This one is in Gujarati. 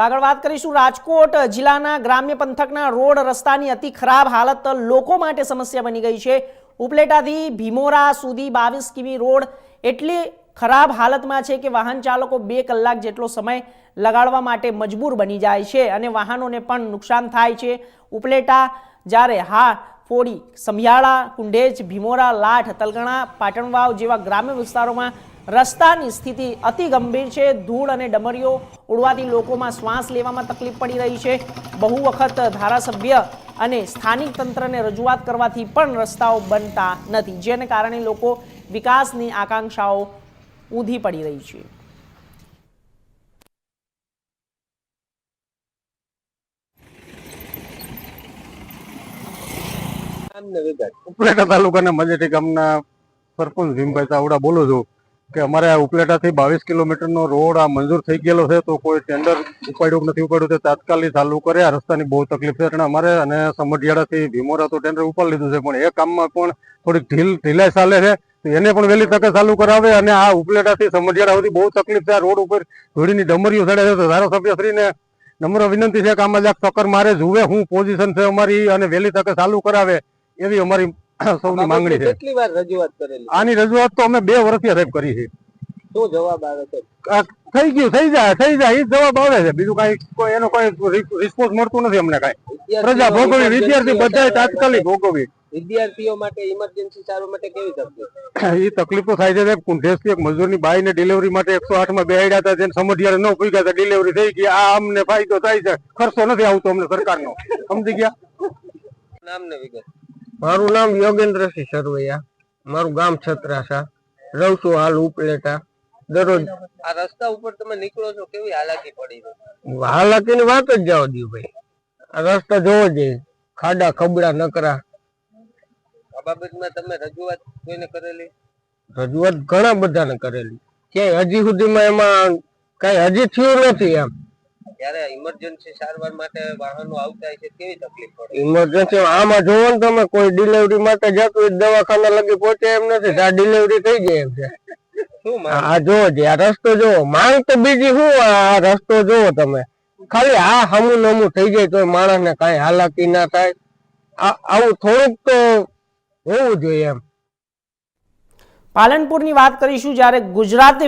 તો આગળ વાત કરીશું રાજકોટ જિલ્લાના ગ્રામ્ય પંથકના રોડ રસ્તાની અતિ ખરાબ હાલત લોકો માટે સમસ્યા બની ગઈ છે. ઉપલેટાથી ભીમોરા સુધી બાવીસ કિમી રોડ એટલી ખરાબ હાલતમાં છે કે વાહન ચાલકો બે કલાક જેટલો સમય લગાડવા માટે મજબૂર બની જાય છે અને વાહનોને પણ નુકસાન થાય છે. ઉપલેટા જ્યારે હા ફોડી સમિયાળા કુંડેજ ભીમોરા, લાઠ, તલગણા, પાટણવાવ જેવા ગ્રામ્ય વિસ્તારોમાં રસ્તાની સ્થિતિ અતિ ગંભીર છે. ધૂળ અને ડમરીઓ ઉડવાથી લોકોમાં શ્વાસ લેવામાં તકલીફ પડી રહી છે. બહુ વખત ધારાસભ્ય અને સ્થાનિક તંત્રને રજૂઆત કરવાથી પણ રસ્તાઓ બનતા નથી, જેને કારણે લોકો વિકાસની આકાંક્ષાઓ ઊંધી પડી રહી છે. ઉપલેટા તાલુકાના મજેટી ગામના સરપંચ ભીમભાઈ ચાવડા બોલું છું. કે અમારે ઉપલેટાથી બાવીસ કિલોમીટરનો રોડ આ મંજૂર થઈ ગયેલો છે, તો કોઈ ટેન્ડર ઉપાડ્યું નથી, ઉપાડ્યું તે તાત્કાલિક ચાલુ કરે. આ રસ્તાની બહુ તકલીફ છે એટલે અમારે અને સમઢિયાળાથી ભીમોરા તો ટેન્ડર ઉપાડી લીધું છે, પણ એ કામમાં પણ થોડીક ઢીલ, ઢીલાઈ ચાલે છે. એને પણ વહેલી તકે ચાલુ કરાવે અને આ ઉપલેટાથી સમઢિયાળા સુધી બહુ તકલીફ છે. રોડ ઉપર ધૂળીની ડમરીઓ ચડે છે, તો ધારાસભ્યશ્રીને નમ્ર વિનંતી છે કે આમાં ચક્કર મારે જુએ હું પોઝિશન છે અમારી અને વહેલી તકે ચાલુ કરાવે એવી અમારી સૌની માંગણી છે. કેટલી વાર રજૂઆત કરેલી? આની રજૂઆત તો અમે બે વર્ષથી સાહેબ કરી છે. શું જવાબ આવે છે? થઈ ગયું થઈ જાય થઈ જાય એ જવાબ આવે છે. બીજું કઈ કોઈ એનો કોઈ રિસ્પોન્સ મળતું નથી અમને કઈ. પ્રજા ભોગવી વિદ્યાર્થી બધા તાત્કાલિક ભોગવી. વિદ્યાર્થીઓ માટે ઇમરજન્સી સારવાર માટે કેવી તકલીફ? એ તકલીફ તો થાય છે. સાહેબ કુંઠેશથી એક મજૂરની બાઈને ડિલિવરી માટે એકસો આઠમાં બેહાડ્યા હતા જેને સમઢિયારે ન પૂગ્યા હતા ડિલિવરી થઈ ગઈ. આ અમને ફાયદો થાય છે. ખર્ચો નથી આવતો અમને સરકારનો. સમજી ગયા? નામ ને વિગત. મારું નામ યોગેન્દ્રસિંહ સરવૈયા. મારું ગામ છત્રાસા. રહું છું હાલ ઉપલેટા. દરરોજ આ રસ્તા ઉપર તમે નીકળો છો કેવી હાલાકી પડી છે? હાલાકીની વાત જ જાવ દઉં ભાઈ. આ રસ્તા જોવો જોઈએ ખાડા ખબડા નકરા. આ બાબતમાં તમે રજૂઆત કોઈને કરેલી? રજૂઆત ઘણા બધાને કરેલી. ક્યાંય હજી સુધીમાં એમાં કઈ હજી થયું નથી એમ. ત્યારે ઇમરજન્સી સારવાર માટે વાહનો આવતા છે કેવી તકલીફ પડે? ઇમરજન્સી આમાં જોવો ને તમે કોઈ ડિલિવરી માટે જતું હોય દવાખાના લગી પહોંચે એમ નથી આ ડિલિવરી થઈ જાય એમ છે. આ જોવો છે આ રસ્તો જોવો માંગ તો બીજી શું આ રસ્તો જોવો તમે. ખાલી આ હમું નમું થઈ જાય તો માણસ ને કઈ હાલાકી ના થાય. આવું થોડુંક તો હોવું જોઈએ એમ. પાલનપુરની વાત કરીશું જ્યારે ગુજરાતે